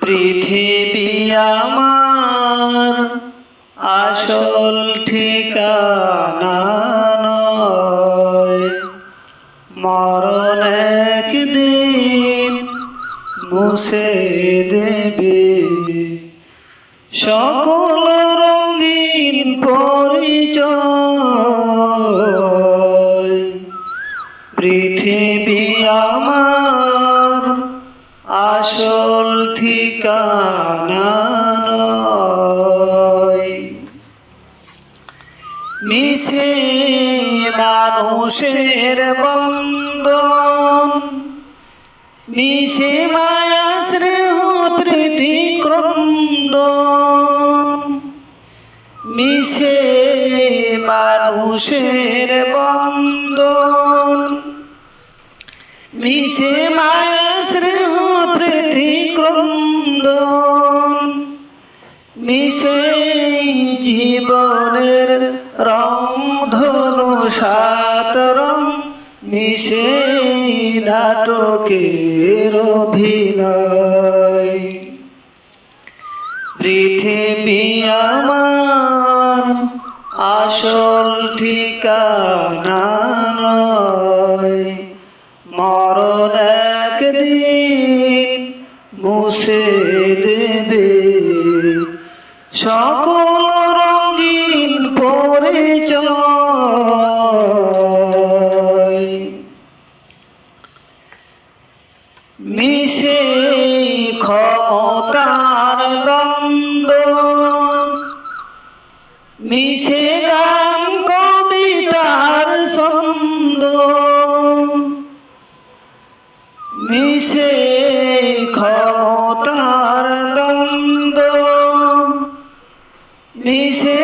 পৃথিবী আমার আসল ঠিকানা নয়। মরণ একদিন মুছে দেবে। সকল পৃথিবী আমার আসল ঠিকানা মিশে মানুষের বন্ধন মিশে মায়া স্নেহ প্রীতি ক্রন্দন মিশে মানুষের বন্ধন। মিশে মায়া স্নেহ প্রীতি ক্রন্দন মিশে জীবনের রং ধনু সাত রং মিশে নাটকের অভিনয়। পৃথিবী আমার আসল ঠিকানা নয় মরণ একদিন মুছে দেবে। সকল রঙিন পরিচয় মিশে ক্ষমতার দ্বন্দ্ব মিশে মিশে ক্ষমতার দ্বন্দ্ব মিশে